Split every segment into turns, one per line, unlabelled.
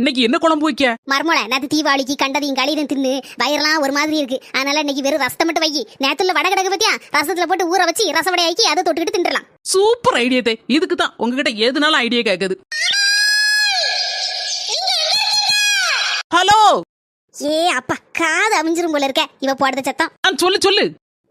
இன்னைக்கு என்ன குழம்பு வைக்க?
மர்மோல நேத்து தீபாவளிக்கு கண்டதையும் களியும் தின்னு வயிறெல்லாம் ஒரு மாதிரி இருக்கு. அதனால இன்னைக்கு வெறும் ரசத்தை மட்டும் வை நேத்துல வடை கிடக்கு பத்தியா? ரசத்துல போட்டு ஊற வச்சு ரசவடை ஆக்கி அதை தொட்டுக்கிட்டு தின்றலாம்.
சூப்பர் ஐடியா தே. இதுக்கு தான் உங்ககிட்ட எதுனாலும் ஐடியா கேக்குது. ஹலோ
ஏ அப்பா காது அமிஞ்சிரும் போல இருக்க. இவ போடுற சத்தம்.
சொல்லு சொல்லு.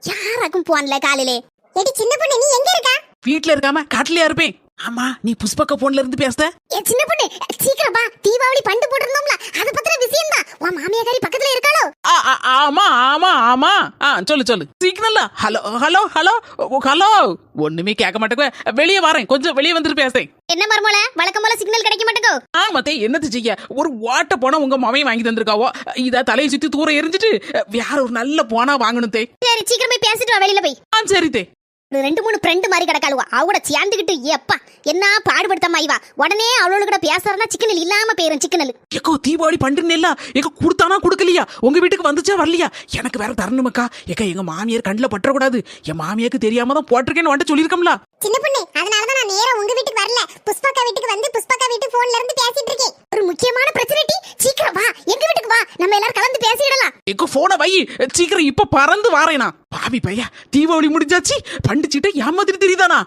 யாராக்கும் போன்ல காலையிலே? எடி சின்ன பொண்ணு நீ எங்க இருக்க?
வீட்ல இருக்காம காட்டுலயா இருப்பேன். ஆமா நீ புஷ்பக்க போன்ல இருந்து பேசுத?
ஏ சின்ன பொண்ணு சீக்கிரம் வா. தீபாவளி பண்டு போட்டிருந்தோம்ல அது பத்திர விஷயம் தான் உன் மாமியாக்காரி பக்கத்துல இருக்காளோ?
ஆ, ஆ, ஆமா ஆமா ஆமா. ஆ சொல்லு சொல்லு. சிக்னல்ல ஹலோ ஹலோ ஹலோ. ஹலோ. ஒண்ணுமே கேட்க மாட்டேங்க வெளியே வரேன். கொஞ்சம் வெளியே வந்துட்டு பேசுறேன்
என்ன மர்மோல வழக்கம் போல சிக்னல் கிடைக்க மாட்டேங்கோ.
ஆமாத்தே என்னது செய்ய? ஒரு வாட்ட போனா உங்க மமையை வாங்கி தந்திருக்காவோ இத தலையை சுத்தி தூரம் எரிஞ்சிட்டு வேற ஒரு நல்ல போனா வாங்கணும் தே.
சரி சீக்கிரமே பேசிட்டு வா வெளியில போய்.
ஆ சரி தே.
ரெண்டு மூணு ஃப்ரெண்டு மாதிரி கிடக்காளுவா. அவட சேர்ந்துக்கிட்டு ஏப்பா என்ன பாடுபடுத்தாம ஐவா உடனே அவளோட கூட பேசுறதுனா சிக்கனல் இல்லாம போயிரும் சிக்கனல்.
ஏக்கோ தீபாவளி பண்டுன்னு ஏக்கா கொடுத்தானா கொடுக்கலையா? உங்க வீட்டுக்கு வந்துச்சா வரலையா? எனக்கு வேற தரணுமக்கா ஏக்கா எங்க மாமியார் கண்ணில் பற்றக்கூடாது என் மாமியாருக்கு தெரியாம தான் போட்டிருக்கேன்னு வந்துட்டு சொல்லியிருக்கோம்ல.
சின்ன பொண்ணு அதனால தான் நான் நேரா உங்க வீட்டுக்கு வரல. புஷ்பாக்கா வீட்டுக்கு வந்து புஷ்பாக்கா வீட்டு போன்ல இருந்து பேசிட்டு இருக்கேன். ஒரு முக்கியமான பிரச்சனை டி. சீக்கிரம் வா. எங்க வீட்டுக்கு வா. நம்ம எல்லாரும் கலந்து பேசிடலாம்.
எக்கோ போனை வை. சீக்கிரம் இப்ப பறந்து வாரேனா. பாவி பையா தீபாவளி முடிஞ்சாச்சு. பண்டிச்சிட்ட ஏமாத்திட்டு தெரியுதானா?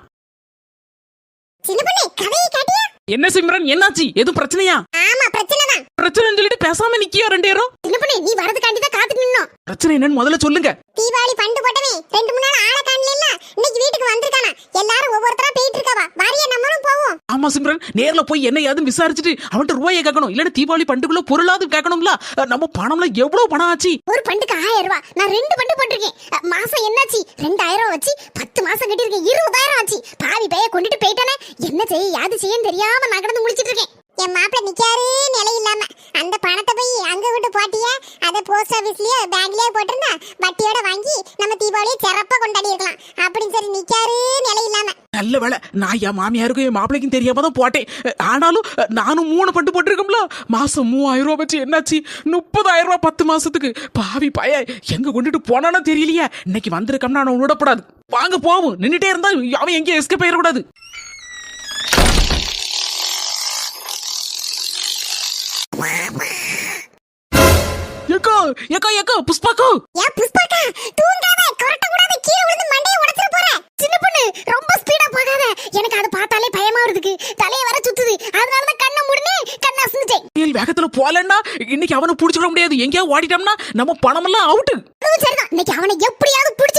சின்ன பொண்ணு கதையை காட்டியா?
என்ன சிம்ரன் என்னாச்சு? எதுவும் பிரச்சனையா?
ஆமா பிரச்சனை தான்.
பிரச்சனைன்னு சொல்லிட்டு பேசாம நிக்கியோ ரெண்டு பேரும்?
சின்ன பொண்ணு நீ வரதுக்காண்டி
பிரச்சனை என்னன்னு முதல்ல சொல்லுங்க.
தீபாவளி பண்டு போட்டவே ரெண்டு மூணு நாள் ஆள காணல இன்னைக்கு வீட்டுக்கு வந்திருக்கானா? எல்லாரும் ஒவ்வொருத்தரா போயிட்டு இருக்கவா வாரியா நம்மளும் போவோம்.
ஆமா சிம்ரன். நேர்ல போய் என்ன ஏதுன்னு விசாரிச்சுட்டு அவன்கிட்ட ரூபாயை கேட்கணும். இல்லன்னா தீபாவளி பண்டுக்குள்ள பொருளாவது கேட்கணும்ல? நம்ம பணம்ல எவ்வளவு பணம் ஆச்சு?
ஒரு பண்டுக்கு ஆயிரம் ரூபாய். நான் ரெண்டு பண்டு போட்டிருக்கேன். மாசம் என்னாச்சு? ரெண்டாயிரம் வச்சு பத்து மாசம் கட்டியிருக்கேன். இருபதாயிரம் ஆச்சு. பாவி பைய கொண்டுட்டு போயிட்டானே. என்ன செய்ய யாது செய்யன்னு தெரியாம நான் கிடந்து முடிச்சிட்டு இருக்கேன் என் மாப்பிள்ள நிக்காரு நிலை இல்லாம அந்த பணத்தை அங்க விட்டு போட்டிய? அத போஸ்ட் ஆபீஸ்லயே பேங்க்லயே போட்டிருந்தா வட்டியோட வாங்கி நம்ம தீபாவளியை சிறப்பா கொண்டாடி இருக்கலாம். அப்படின்னு சொல்லி நிக்காரு நிலை இல்லாம.
நல்ல வேலை நான் என் மாமியாருக்கும் என் மாப்பிளைக்கும் தெரியாம தான் போட்டேன். ஆனாலும் நானும் மூணு பட்டு போட்டிருக்கோம்ல மாசம் மூவாயிரம் ரூபாய் வச்சு என்னாச்சு? முப்பதாயிரம் ரூபாய் பத்து மாசத்துக்கு. பாவி பய எங்க கொண்டுட்டு போனானோ தெரியலையே. இன்னைக்கு வந்திருக்கோம்னா நான் விடப்படாது வாங்க போவோம். நின்றுட்டே இருந்தா அவன் எங்கேயும் எஸ்கேப் ஆயிடக்கூடாது. எக்கோ எக்கோ எக்கோ புஷ்பாக்கோ.
ஏன் புஷ்பாக்கா தூங்காத கொரட்ட கூடாத கீழே விழுந்து மண்டைய உடைச்சிர போற. சின்ன பொண்ணு ரொம்ப ஸ்பீடா போகாத. எனக்கு அதை பார்த்தாலே பயமா வருதுக்கு தலைய வர சுத்துது. அதனால தான் கண்ணை மூடுனே கண்ணை அசந்துட்டேன்.
ஏய், வேகத்துல போலன்னா இன்னைக்கு அவனை புடிச்சுக்க முடியாது. எங்கேயா ஓடிட்டோம்னா நம்ம பணமெல்லாம் அவுட்டு
அதுவும் சரிதான். இன்னைக்கு அவனை எப்படியாவது பொண்ணு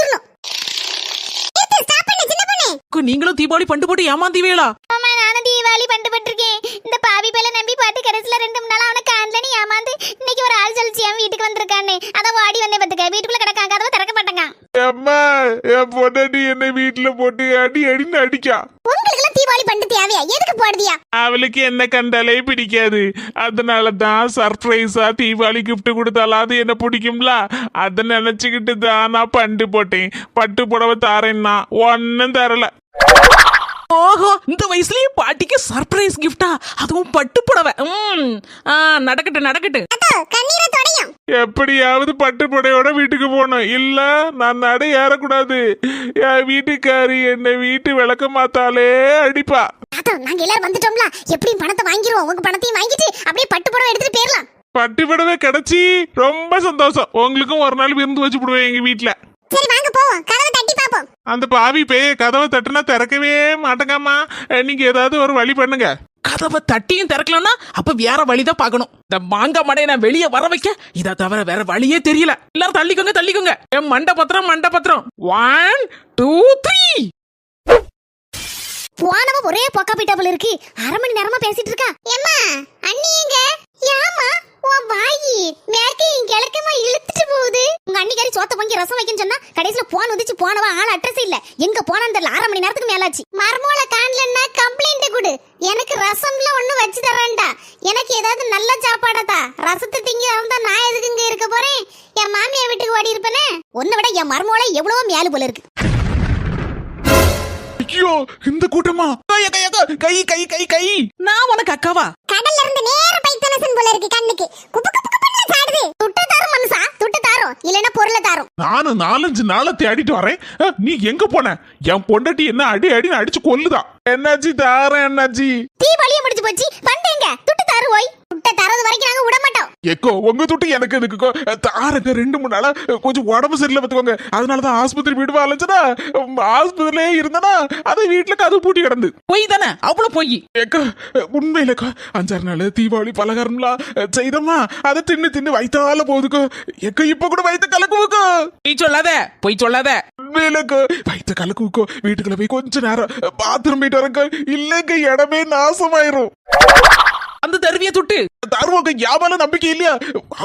நீங்களும் தீபாவளி பண்டு போட்டு ஏமாந்தீவேளா
ஆமா நானும் தீபாவளி பண்டு பட்டிருக்கேன் இந்த பாவி பேல நம்பி பாட்டு கடைசில ரெண்டு மூணு நாள் அவனை காணலன்னு ஏமாந்து இன்னைக்கு ஒரு ஆள் சொல்லிச்சு என் வீட்டுக்கு வந்திருக்கான்னு அதான் வாடி வந்தே பத்துக்க வீட்டுக்குள்ள கிடக்காங்க கதவை திறக்க மாட்டாங்க
அம்மா என் பொண்டாட்டி என்னை வீட்டுல போட்டு அடி அடின்னு அடிக்கா.
உங்களுக்கு எல்லாம் தீபாவளி பண்டு தேவையா? எதுக்கு போடுதியா?
அவளுக்கு என்ன கண்டாலே பிடிக்காது. அதனால தான் சர்ப்ரைஸா தீபாவளி gift கொடுத்தாலும் அது என்ன பிடிக்கும்ல? அதை நினைச்சுக்கிட்டு தான் நான் பண்டு போட்டேன். பட்டு புடவை தாரேன்னா ஒன்னும் தரல.
ஓஹோ இந்த வயசுலயே பாட்டிக்கு சர்ப்ரைஸ் கிஃப்டா அதுவும் பட்டு புடவை. ம், ஆ, நடக்கட்டு நடக்கட்டு.
எப்படியாவது பட்டு புடவையோட வீட்டுக்கு போகணும். இல்ல நான் நடை ஏறக்கூடாது. என் வீட்டுக்காரி என்னை வீட்டு விளக்க மாத்தாலே அடிப்பா.
நாங்க எல்லாரும் வந்துட்டோம்ல. எப்படியும் பணத்தை வாங்கிருவோம். உங்க பணத்தையும் வாங்கிட்டு அப்படியே பட்டு புடவை எடுத்துட்டு போயிடலாம்.
பட்டு புடவை கிடைச்சி ரொம்ப சந்தோஷம். உங்களுக்கும் ஒரு நாள் விருந்து வச்சு விடுவேன் எங்க வீட்டுல
சரி வாங்க போவோம். கதவை தட்டி பாப்போம்
அந்த பாவி பேய கதவை தட்டுனா திறக்கவே மாட்டேங்கம்மா. நீங்க ஏதாவது ஒரு வழி பண்ணுங்க.
கதவை தட்டியும் திறக்கலன்னா அப்ப வேற வழிதான் பார்க்கணும். இந்த மாங்காய் மடையை நான் வெளியே வர வைக்க இதை தவிர வேற வழியே தெரியல. எல்லாரும் தள்ளிக்கோங்க தள்ளிக்கோங்க. என் மண்ட பத்திரம் மண்ட பத்திரம் ஒன் டூ த்ரீ
போனவ ஒரே பொக்கா போயிட்டா போல இருக்கு. அரை மணி நேரமா பேசிட்டு இருக்கா. ஏம்மா அண்ணி எங்க? யாமா உன் வாயி மேற்கையும் கிழக்கமா இழுத்துட்டு போகுது. உங்க அண்ணிக்காரி சோத்த பொங்கி ரசம் வைக்கன்னு சொன்னா கடைசியில போன் உதிச்சு போனவா ஆள் அட்ரஸ் இல்ல. எங்க போனான்னு தெரியல அரை மணி நேரத்துக்கு மேலாச்சு. மர்மோல காணலன்னா கம்ப்ளைண்ட் கொடு. எனக்கு ரசம்ல ஒண்ணு வச்சு தரேன்டா. எனக்கு ஏதாவது நல்ல சாப்பாடா ரசத்தை திங்கி இருந்தா நான் எதுக்கு இங்க இருக்க போறேன்? என் மாமியார் வீட்டுக்கு ஓடி இருப்பேனே உன்னை விட என் மர்மோல எவ்வளவோ மேலு போல இருக்கு.
ஐயோ இந்த கூட்டமா?
கை கை கை கை. நான் உனக்கு அக்காவா?
கடல்ல இருந்து நேர பைத்தனசன் போல இருக்கு கண்ணுக்கு. குப்பு குப்பு குப்புன்னு சாடுது. துட்டு தாரும் மனுஷா துட்டு தாரும். இல்லனா பொருளை தாரும்.
நானும் நாலஞ்சு நாளை தேடிட்டு வரேன். நீ எங்க போன? என் பொண்டாட்டி என்ன அடி அடின்னு அடிச்சு கொல்லுதா? என்னாச்சு தாரேன் என்னாச்சு?
தீபாவளியே முடிஞ்சு போச்சு. பண்டேங்க துட்டு தாரு ஓய்.
எக்கோ உங்க துட்டு எனக்கு எதுக்குக்கோ? தாரங்க ரெண்டு மூணு நாளா கொஞ்சம் உடம்பு சரியில்லை பார்த்துக்கோங்க. அதனாலதான் ஆஸ்பத்திரி வீடு அலைஞ்சனா ஆஸ்பத்திரியிலே இருந்தனா அது வீட்டுல கதவு பூட்டி கிடந்து.
பொய் தானே? அவ்வளவு பொய்.
ஏக்கா உண்மையிலக்கா அஞ்சாறு நாள் தீபாவளி பலகாரம்லாம் செய்தோமா? அதை தின்னு தின்னு வயித்தால போகுதுக்கோ. எக்கா இப்ப கூட வயிற்று கலக்குவுக்கோ.
பொய் சொல்லாத பொய் சொல்லாத.
உண்மையிலக்கோ வயிற்று கலக்குவுக்கோ. வீட்டுக்குள்ள போய் கொஞ்ச நேரம் பாத்ரூம் போயிட்டு வரக்கோ இல்லைங்க இடமே நாசமாயிரும்.
அந்த தருவிய துட்டு.
தருவோங்க யாபால நம்பிக்கை இல்லையா?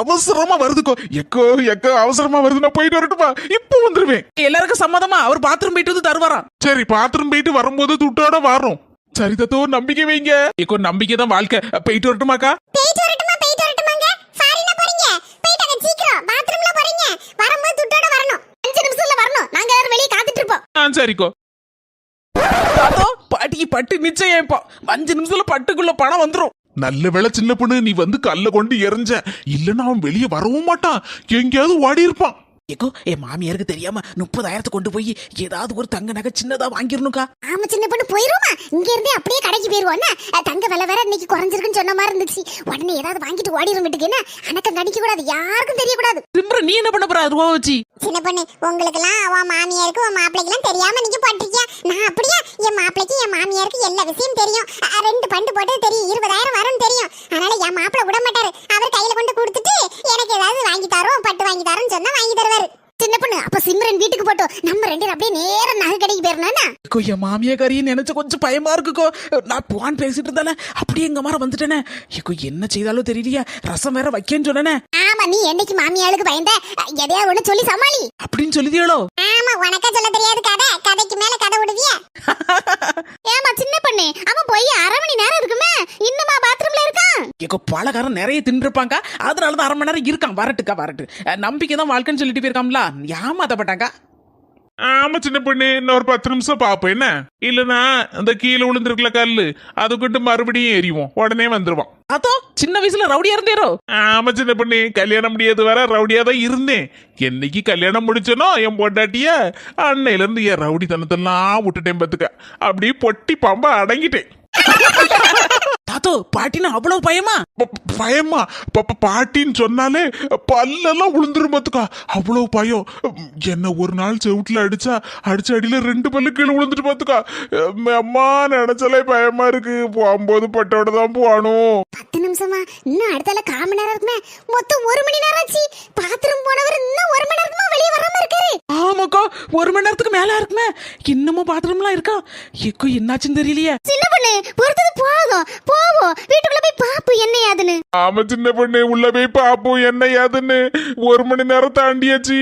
அவசரமா வருதுக்கோ. எக்கோ எக்கோ அவசரமா வருது. நான் போயிட்டு வரட்டுமா? இப்போ வந்துருவேன்.
எல்லாருக்கும் சம்மதமா? அவர் பாத்ரூம் போயிட்டு வந்து தருவாராம்.
சரி பாத்ரூம் போயிட்டு வரும்போது துட்டோட வரோம். சரி தத்தோ நம்பிக்கை வைங்க. எக்கோ நம்பிக்கை தான் வாழ்க்கை. போயிட்டு வரட்டுமாக்கா சரிக்கோ
அதோ பாட்டிக்கு பட்டு நிச்சயம் இப்போ? அஞ்சு நிமிஷத்துல பட்டுக்குள்ள பணம் வந்துரும்.
நல்ல வேலை சின்ன பொண்ணு நீ வந்து கல்ல கொண்டு எறிஞ்ச. இல்லைன்னா அவன் வெளியே வரவும் மாட்டான். எங்கேயாவது ஓடி இருப்பான்
ஏக்கோ என் மாமியாருக்கு தெரியாம முப்பதாயிரத்தை கொண்டு போய் ஏதாவது ஒரு தங்க நகை சின்னதா வாங்கிடணுக்கா
ஆமா சின்ன பொண்ணு போயிருமா? இங்க இருந்து அப்படியே கடைக்கு போயிருவோம் தங்க விலை வேற இன்னைக்கு குறைஞ்சிருக்குன்னு சொன்ன மாதிரி இருந்துச்சு. உடனே ஏதாவது வாங்கிட்டு ஓடிடும் வீட்டுக்கு. என்ன? அனக்கம் கடிக்க கூடாது யாருக்கும் தெரியக்கூடாது.
சிம்ர நீ என்ன பண்ண போற? ரூபா வச்சு.
சின்ன பொண்ணு உங்களுக்கு எல்லாம் உன் மாமியாருக்கு உன் மாப்பிளைக்கு எல்லாம் தெரியாம நீங்க போட்டிருக்கியா? நான் அப்படியே? என் மாப்பிளைக்கு என் மாமியாருக்கு எல்லா விஷயம் தெரியும். அ, ரெண்டு பண்டு போட்டது தெரியும். இருபதாயிரம் வரும்னு தெரியும். அதனால என் மாப்பிளை விட மாட்டாரு அவர் கையில கொண்டு கொடுத்துட்டு எனக்கு ஏதாவது வாங்கி தரோம் பட்டு வாங்கி தரோம்னு சொன்னா வாங்கி தருவாரு. சின்ன பொண்ணு அப்ப சிம்ரன் வீட்டுக்கு போட்டோம் நம்ம ரெண்டு பேரும் அப்படியே நேரா நகை கடைக்கு போயிடணும்னா
ஏக்கோ என் மாமியாக்காரின்னு நினைச்சு கொஞ்சம் பயமா இருக்குக்கோ. நான் போன் பேசிட்டு இருந்தானே அப்படியே எங்க மாதிரி வந்துட்டேனே. என்ன செய்தாலும் தெரியலையா ரசம் வேற வைக்கேன்னு சொன்னேனே.
ஆமா நீ என்னைக்கு மாமியாளுக்கு பயந்த? எதையா ஒண்ணு சொல்லி சமாளி?
அப்படின்னு சொல்லிதியளோ
ஆமா உனக்கா சொல்ல தெரியாது கதை. கதைக்கு மேல கதை விடுவிய? ஏமா சின்ன பொண்ணு அவன் போய் அரை மணி நேரம் இருக்குமே? இன்னுமா பாத்ரூம்ல இருக்கான்?
ஏக்கோ பலகாரம் நிறைய தின்றுப்பாங்க அதனாலதான் அரை மணி நேரம் இருக்கான். வரட்டுக்கா வரட்டு. நம்பிக்கை தான் வாழ்க்கைன்னு சொல்லிட்டு போயிருக்காம்ல. ஏமாத்தப்பட்டாங்க
ஆமா சின்ன பொண்ணு இன்னொரு பத்து நிமிஷம் பாப்போம் என்ன? இல்லனா அந்த கீழே விழுந்திருக்கல கல்லு அதுக்கிட்டு மறுபடியும் எறிவோம் உடனே வந்துருவான்.
அதோ சின்ன வயசுல ரவுடியா இருந்தேரோ
ஆமா சின்ன பொண்ணு கல்யாணம் முடியாது வர ரவுடியா தான் இருந்தேன். என்னைக்கு கல்யாணம் முடிச்சனோ என் பொண்டாட்டிய அன்னையில இருந்து என் ரவுடித்தனத்தெல்லாம் விட்டுட்டேன் பத்துக்க. அப்படியே பொட்டி பாம்பா அடங்கிட்டேன்.
தாத்தோ பாட்டினா அவ்வளவு பயமா?
பயமா? பாட்டின்னு சொன்னாலே பல்லெல்லாம் விழுந்துரும் பாத்துக்கா. அவ்வளவு பயம். என்ன ஒரு நாள் செவுட்டுல அடிச்சா அடிச்ச அடியில ரெண்டு பல்லு கீழே விழுந்துட்டு பாத்துக்கா. அம், அம்மா நினைச்சாலே பயமா இருக்கு. போகும்போது பட்டோட தான் போகணும்.
பத்து நிமிஷமா? இன்னும் அடுத்தால கால் மணி நேரம் இருக்குமே? மொத்தம் ஒரு மணி நேரம் ஆச்சு. பாத்ரூம் போனவர் இன்னும் ஒரு மணி நேரமா வெளியே இருக்காரு
ஆமாக்கா ஒரு மணி நேரத்துக்கு மேல இருக்குமே. இன்னமும் பாத்ரூம்லாம் இருக்கா? ஏக்கோ என்னாச்சுன்னு தெரியலையே.
சின்ன பொண்ணு பொறுத்தது போதும் போவோம் வீட்டுக்குள்ள போய் பாப்பு என்ன யாதுன்னு.
ஆமா சின்ன பொண்ணு உள்ள போய் பாப்போம் என்ன ஏதுன்னு ஒரு மணி நேரம் தாண்டியாச்சு.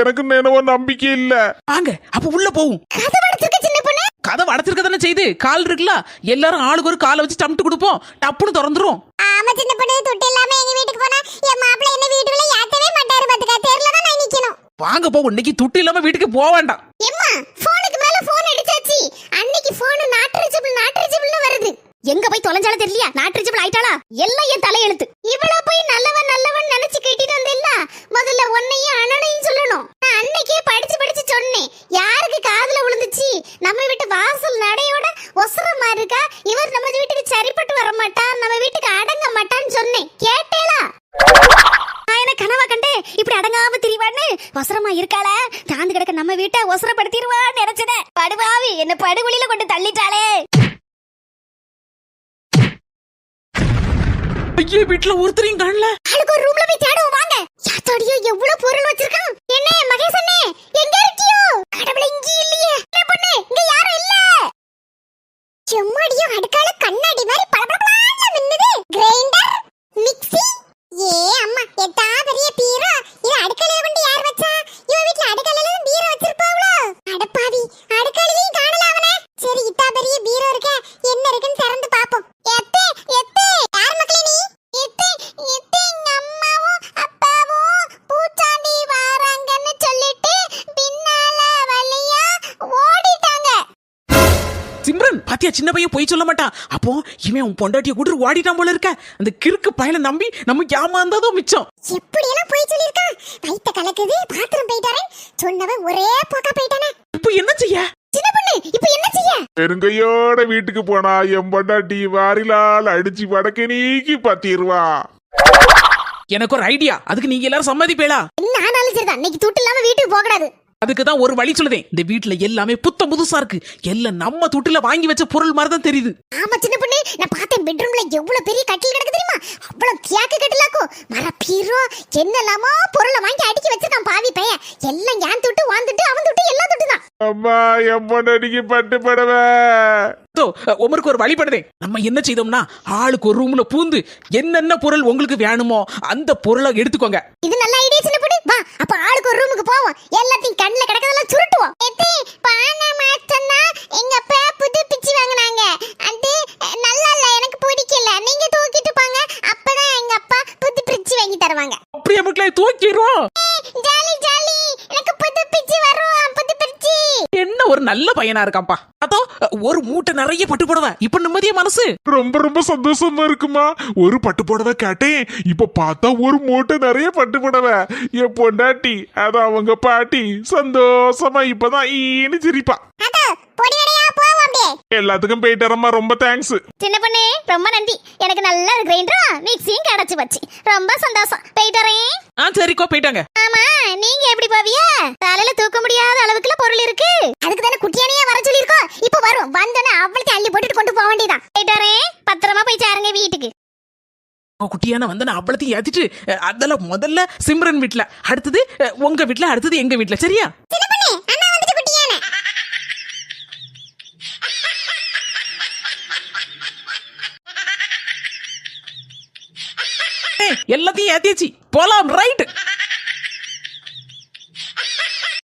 எனக்கு நினைவோ நம்பிக்கை இல்ல.
வாங்க அப்ப உள்ள போவும்.
கதை படுத்திருக்க சின்ன பொண்ணு?
கதை வடச்சிருக்க தானே செய்து? கால் இருக்குல்ல? எல்லாரும் ஆளுக்கு ஒரு காலை வச்சு டம்ட்டு கொடுப்போம். டப்புன்னு திறந்துரும்
ஆமா சின்ன பொண்ணு துட்டு இல்லாம எங்க வீட்டுக்கு போனா என் மாப்பிள்ளை என்ன வீட்டுக்குள்ள ஏத்தவே மாட்டாரு பாத்துக்க. நிக்கணும்
வாங்க போ இன்னைக்கு துட்டு இல்லாம வீட்டுக்கு போக வேண்டாம்.
எம்மா போனுக்கு மேல போன் அடிச்சாச்சு. அன்னைக்கு போன் நாட் ரீச்சபிள் நாட் ரீச்சபிள்னு வருது. எங்க போய் தொலைஞ்சாலும் தெரியலையா? நாட் ரீச்சபிள் ஆயிட்டாளா? எல்லாம் என் தலையெழுத்து. இவ்வளவு போய் நல்ல நல்லவன் நினைச்சு கேட்டிட்டு வந்தில்ல முதல்ல உன்னையும் அண்ணனையும் சொல்லணும் நான் அன்னைக்கே படிச்சு படிச்சு சொன்னேன் யாருக்கு காதுல விழுந்துச்சு நம்ம வீட்டு வாசல் நடையோட ஒசரமா இருக்கா இவர் நம்ம வீட்டுக்கு சரிப்பட்டு வர மாட்டான் நம்ம வீட்டுக்கு அடங்க மாட்டான்னு சொன்னேன் கேட்டேளா நான் என்ன கனவா கண்டே இப்படி அடங்காம திரிவான்னு ஒசரமா இருக்காள தாந்து கிடக்க நம்ம வீட்டை ஒசரப்படுத்திடுவான்னு நினைச்சதே படுபாவி என்ன படுகுழியில கொண்டு தள்ளிட்டாளே.
ஐயே வீட்டுல ஒருத்தரையும் காணல.
ஆளுக்கு ஒரு ரூம்ல போய் தேடுவோம் வாங்க. யாத்தோடியோ எவ்வளவு பொருள் வச்சிருக்கான். என்ன அண்ணே எங்க இருக்கியோ? கடவுளே இங்க இல்லையே. என்ன பொண்ணு இங்க யாரும் இல்ல. செம்மடியோ அடுக்கால கண்ணாடி மாதிரி பளபளபளன்னு மின்னுது கிரைண்டர் மிக்ஸி ஏ அம்மா எத்தா பெரிய பீரோ இது அடுக்கலையில கொண்டு யார் வச்சா இவ வீட்ல அடுக்கலையில தான் பீரோ வச்சிருப்பாவளோ அடப்பாவி அடுக்கலையிலையும் காணல அவனே சரி இத்தா பெரிய பீரோ இருக்க என்ன இருக்குன்னு திறந்து பாப்போம் எத்தே எத்தே யார் மக்களே நீ எத்தே எத்தே எங்க அம்மாவும் அப்பாவும் பூச்சாண்டி வராங்கன்னு சொல்லிட்டு பின்னால வழியா ஓடிட்டாங்க
சிம்ரன் பாத்தியா சின்ன பையன் போய் சொல்ல மாட்டான். அப்போ இவன் உன் பொண்டாட்டிய கூட்டு ஓடிட்டான் போல இருக்க. அந்த கிறுக்கு பையனை நம்பி நம்ம ஏமாந்ததும் மிச்சம்.
எப்படி எல்லாம் போய் சொல்லிருக்கான் வயித்த கலக்குது பாத்ரூம் போயிட்டாரே சொன்னவன் ஒரே போக்கா போயிட்டானே.
இப்போ என்ன செய்ய?
சின்ன பொண்ணு இப்போ என்ன செய்ய?
பெருங்கையோட வீட்டுக்கு போனா என் பொண்டாட்டி வாரிலால் அடிச்சு வடக்க நீக்கி பத்திடுவா
எனக்கு ஒரு ஐடியா அதுக்கு நீங்க எல்லாரும் சம்மதிப்பேளா?
என்ன ஆனாலும் சரிதான். இன்னைக்கு துட்டு இல்லாம வீட்டுக்கு போக கூடாது
அதுக்கு தான் ஒரு வழி சொல்லுதேன். இந்த வீட்ல எல்லாமே புத்த புதுசா இருக்கு. எல்லாம் நம்ம துட்டுல வாங்கி வச்ச பொருள் மாதிரி தான் தெரியுது.
ஆமா சின்ன பொண்ணு. நான் பார்த்தேன் பெட்ரூம்ல எவ்வளவு பெரிய கட்டில் கிடக்கு தெரியுமா? அவ்வளவு தியாக்கு கட்டிலாக்கும். மர பீரோ என்னெல்லாமோ பொருளை வாங்கி அடுக்கி வச்சிருக்கான் பாவி பையன். எல்லாம் ஏன் துட்டு வாழ்ந்துட்டு அவன் துட்டு எல்லாம் துட்டு தான்
அம்மா என் பொண்டாட்டிக்கு பட்டு
உமருக்கு ஒரு வழி பண்ணுதேன். நம்ம என்ன செய்தோம்னா ஆளுக்கு ஒரு ரூம்ல பூந்து என்னென்ன பொருள் உங்களுக்கு வேணுமோ அந்த பொருளை எடுத்துக்கோங்க.
இது நல்ல ஐடியா சின்ன பொண்ணு. வா அப்ப ஆளுக்கு ஒரு ரூமுக்கு போவோம். எல்லாத்தையும் கண்ணுல கிடக்கதெல்லாம் சுருட்டுவோம். எத்தே பானை மாத்தனா எங்க அப்பா புது பிச்சு வாங்குனாங்க. அது நல்லா இல்ல எனக்கு பிடிக்கல. நீங்க தூக்கிட்டு போங்க. அப்பதான் எங்க அப்பா புது பிரிட்ஜ் வாங்கி தருவாங்க.
அப்படியே மக்களே தூக்கிடுவோம்
ஜாலி ஜாலி எனக்கு புது பிச்சு வரும் புது பிச்சு
என்ன ஒரு நல்ல பையனா இருக்கான்ப்பா. அதோ ஒரு மூட்டை நிறைய பட்டு போடுவ. இப்ப நிம்மதிய மனசு.
ரொம்ப ரொம்ப சந்தோஷமா இருக்குமா? ஒரு பட்டு புடவை கேட்டேன். இப்ப பார்த்தா ஒரு மூட்டை நிறைய பட்டு புடவை. என் பொண்டாட்டி அது அவங்க பாட்டி சந்தோஷமா இப்பதான் ஈனு சிரிப்பா. எல்லாத்துக்கும் போயிட்டு ரொம்ப தேங்க்ஸ்
சின்ன பொண்ணு ரொம்ப நன்றி. எனக்கு நல்ல கிரைண்டரும் மிக்சியும் கிடைச்சு வச்சு. ரொம்ப சந்தோஷம். போயிட்டு வரேன்.
ஆ சரிக்கோ போயிட்டாங்க.
ஆமா நீங்க எப்படி போவிய தலையில தூக்க முடியாத அளவுக்குல பொருள் இருக்கு. அதுக்கு தானே குட்டியானையே வர சொல்லியிருக்கோம் இப்ப வரும் வந்தோடனே அவளுக்கு அள்ளி போட்டுட்டு கொண்டு போக வேண்டியதான் போயிட்டு வரேன். பத்திரமா போய் சேருங்க வீட்டுக்கு.
குட்டியான வந்து நான் அவ்வளத்தையும் ஏத்திட்டு அதெல்லாம் முதல்ல சிம்ரன் வீட்ல அடுத்தது உங்க வீட்ல அடுத்தது எங்க வீட்ல சரியா
சின்ன பொண்ணு அண்ணா வந்துட்டு குட்டியானை
ஏய், எல்லாத்தையும் ஏத்தியாச்சு. போலாம் ரைட்டு